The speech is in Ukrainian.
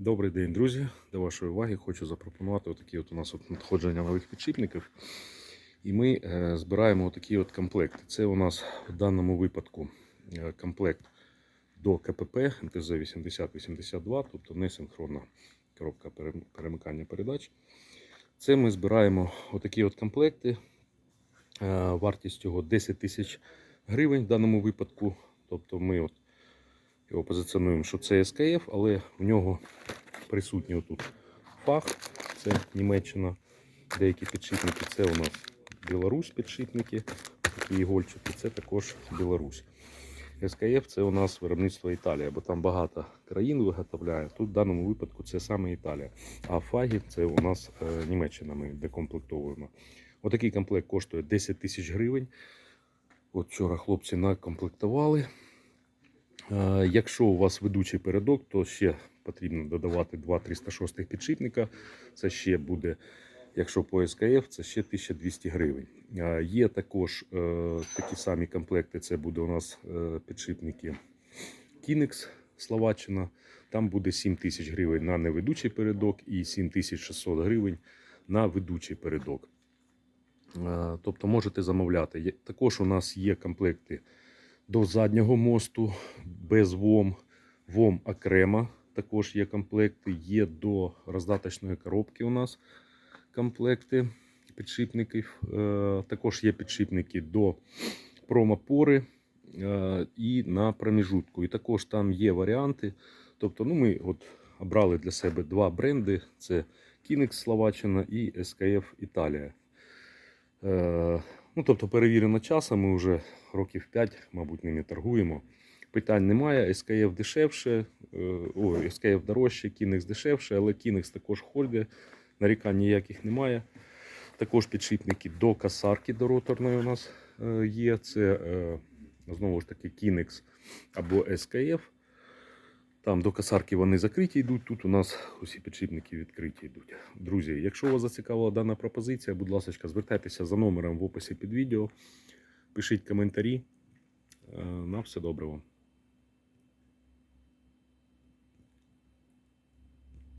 Добрий день, друзі. До вашої уваги хочу запропонувати отакі от у нас от надходження нових підшипників. І ми е, збираємо отакі от комплекти. Це у нас в даному випадку е, комплект до КПП МТЗ 8082, тобто несинхронна коробка перемикання передач. Це ми збираємо отакі от комплекти. Е, Вартість його 10 тисяч гривень в даному випадку. Тобто ми от його позиціонуємо, що це СКФ, але в нього присутній отут фах, це Німеччина. Деякі підшипники, це у нас Білорусь підшипники, такі ігольчики, це також Білорусь. СКФ це у нас виробництво Італія, бо там багато країн виготовляє. Тут в даному випадку це саме Італія. А фаги це у нас е, Німеччина. Ми декомплектовуємо. Отакий комплект коштує 10 тисяч гривень. От вчора хлопці накомплектували. Е, Якщо у вас ведучий передок, то ще потрібно додавати 2 306 підшипника. Це ще буде, якщо по СКФ, це ще 1200 гривень. Е, Є також е, такі самі комплекти. Це буде у нас підшипники Kinex Словаччина. Там буде 7 тисяч гривень на неведучий передок і 7600 гривень на ведучий передок. Тобто можете замовляти. Також у нас є комплекти до заднього мосту без ВОМ. ВОМ окремо також є комплекти. Є до роздаточної коробки у нас комплекти підшипників. Е, Також є підшипники до промопори е, і на проміжутку. І також там є варіанти. Тобто, ну, ми от обрали для себе два бренди: це Kinex Словаччина і SKF Італія. Е, Ну, тобто перевірено часом, ми вже років 5, мабуть, ними торгуємо. Питань немає. СКФ дешевше, е, ой, СКФ дорожче, Кінекс дешевше, але Кінекс також ходить, нарікань ніяких немає. Також підшипники до касарки до роторної у нас е, є. Це е, знову ж таки Кінекс або СКФ. Там до касарки вони закриті йдуть. Тут у нас усі підшипники відкриті йдуть. Друзі, якщо вас зацікавила дана пропозиція, будь ласка, звертайтеся за номером в описі під відео, пишіть коментарі. На все добре вам.